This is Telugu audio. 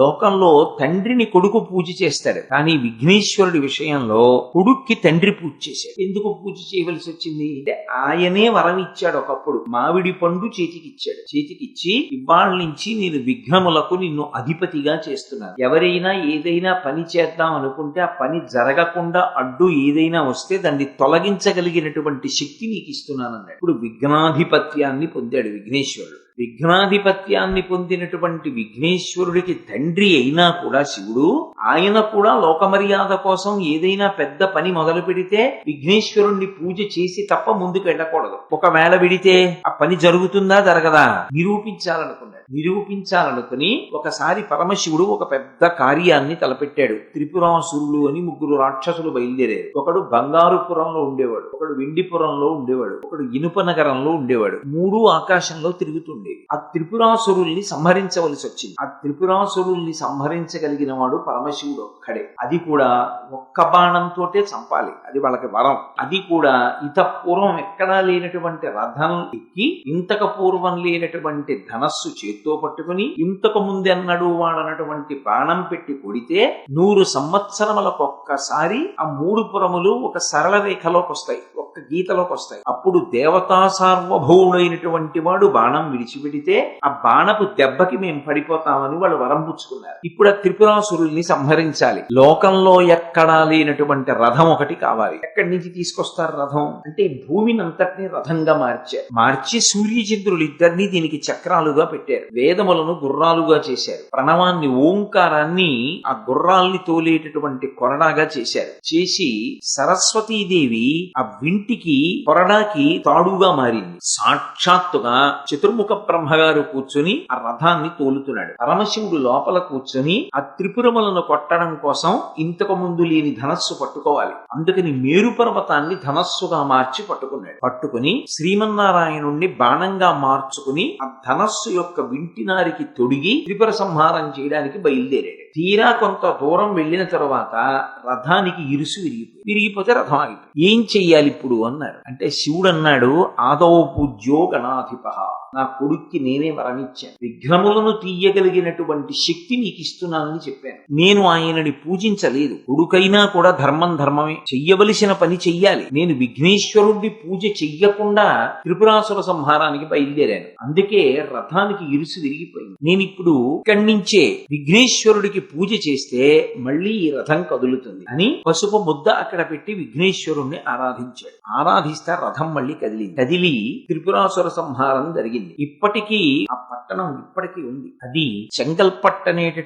లోకంలో తండ్రిని కొడుకు పూజ చేస్తాడు. కానీ విఘ్నేశ్వరుడి విషయంలో కొడుక్కి తండ్రి పూజ చేశాడు. ఎందుకు పూజ చేయవలసి వచ్చింది? అంటే ఆయనే వరం ఇచ్చాడు ఒకప్పుడు. మామిడి పండు చేతికిచ్చాడు చేతికిచ్చి ఇవాళ నుంచి నేను విఘ్నములకు నిన్ను అధిపతిగా చేస్తున్నాను. ఎవరైనా ఏదైనా పని చేద్దాం అనుకుంటే ఆ పని జరగకుండా అడ్డు ఏదైనా వస్తే దాన్ని తొలగించగలిగినటువంటి శక్తి నీకు ఇస్తున్నాను అన్నాడు ఇప్పుడు విఘ్నాధిపత్యాన్ని పొందాడు విఘ్నేశ్వరుడు. విఘ్నాధిపత్యాన్ని పొందినటువంటి విఘ్నేశ్వరుడికి తండ్రి అయినా కూడా శివుడు ఆయన కూడా లోకమర్యాద కోసం ఏదైనా పెద్ద పని మొదలు పెడితే విఘ్నేశ్వరుణ్ణి పూజ చేసి తప్ప ముందుకు వెళ్ళకూడదు. ఒకవేళ విడితే ఆ పని జరుగుతుందా జరగదా? నిరూపించాలనుకున్నాడు. నిరూపించాలనుకుని ఒకసారి పరమశివుడు ఒక పెద్ద కార్యాన్ని తలపెట్టాడు. త్రిపురాసురులు అని ముగ్గురు రాక్షసులు బయలుదేరారు. ఒకడు బంగారుపురంలో ఉండేవాడు. ఒకడు వెండిపురంలో ఉండేవాడు. ఒకడు ఇనుప నగరంలో ఉండేవాడు. మూడు ఆకాశంలో తిరుగుతుండేవి ఆ త్రిపురాసురుల్ని సంహరించవలసి వచ్చింది. ఆ త్రిపురాసురుల్ని సంహరించగలిగిన వాడు పరమశివుడు ఒక్కడే. అది కూడా ఒక్క బాణంతో చంపాలి. అది వాళ్ళకి వరం. అది కూడా ఇత పూర్వం ఎక్కడా లేనటువంటి రథం ఎక్కి ఇంతకు పూర్వం లేనటువంటి ధనస్సు చేత్తో పట్టుకుని ఇంతకు ముందెన్నడూ వాడనటువంటి బాణం పెట్టి కొడితే నూరు సంవత్సరములకు ఒక్కసారి ఆ మూడు పురములు ఒక సరళ రేఖలోకి వస్తాయి ఒక్క గీతలోకి వస్తాయి అప్పుడు దేవతా సార్వభౌముడైనటువంటి వాడు బాణం విడిచిపెడితే ఆ బాణపు దెబ్బకి మేము పడిపోతామని వాళ్ళు వరం పుచ్చుకున్నారు. ఇప్పుడు ఆ త్రిపురాసురుల్ని సంహరించాలి. లోకంలో ఎక్కడా లేనటువంటి రథం ఒకటి కావాలి. ఎక్కడి నుంచి తీసుకొస్తారు రథం? అంటే భూమిని అంతటినీ రథంగా మార్చారు మార్చి సూర్యచంద్రులు ఇద్దరిని దీనికి చక్రాలుగా పెట్టారు. వేదములను గుర్రాలుగా చేశారు. ప్రణవాన్ని ఓంకారాన్ని ఆ గుర్రాల్ని తోలేటటువంటి కొరడాగా చేశారు. చేసి సరస్వతీదేవి ఆ వింటికి కొరడాకి తాడుగా మారింది. సాక్షాత్తుగా చతుర్ముఖ బ్రహ్మగారు కూర్చుని ఆ రథాన్ని తోలుతున్నాడు. పరమశివుడు లోపల కూర్చుని ఆ త్రిపురములను కొట్టడం కోసం ఇంతకు ముందు లేని ధనస్సు పట్టుకోవాలి. అందుకని మేరు పర్వతాన్ని ధనస్సుగా మార్చి పట్టుకున్నాడు. పట్టుకుని శ్రీమన్నారాయణుణ్ణి బాణంగా మార్చుకుని ఆ ధనస్సు యొక్క వింటినారికి తొడిగి త్రిపుర సంహారం చేయడానికి బయలుదేరాడు. తీరా కొంత దూరం వెళ్ళిన తర్వాత రథానికి ఇరుసు విరిగిపోయి విరిగిపోతే రథం ఆగిపోయి ఏం చెయ్యాలి ఇప్పుడు అన్నారు. అంటే శివుడు అన్నాడు ఆదౌ పూజ్యో గణాధిప నా కొడుక్కి నేనే వరమిచ్చాను. విఘ్నములను తీయగలిగినటువంటి శక్తి నీకు ఇస్తున్నానని చెప్పాను. నేను ఆయనని పూజించలేదు. కొడుకైనా కూడా ధర్మం ధర్మమే. చెయ్యవలసిన పని చెయ్యాలి. నేను విఘ్నేశ్వరుడి పూజ చెయ్యకుండా త్రిపురాసుర సంహారానికి బయలుదేరాను. అందుకే రథానికి ఇరుసు విరిగిపోయింది. నేను ఇప్పుడు ఇక్కడి నుంచే విఘ్నేశ్వరుడికి పూజ చేస్తే మళ్ళీ ఈ రథం కదులుతుంది అని పసుపు ముద్ద అక్కడ పెట్టి విఘ్నేశ్వరుణ్ణి ఆరాధించాడు. ఆరాధిస్తే రథం మళ్ళీ కదిలింది. కదిలి త్రిపురాసుర సంహారం జరిగింది. ఇప్పటికీ ఆ పట్టణం ఇప్పటికీ ఉంది. అది చెంగల్పట్ అనేటటువంటి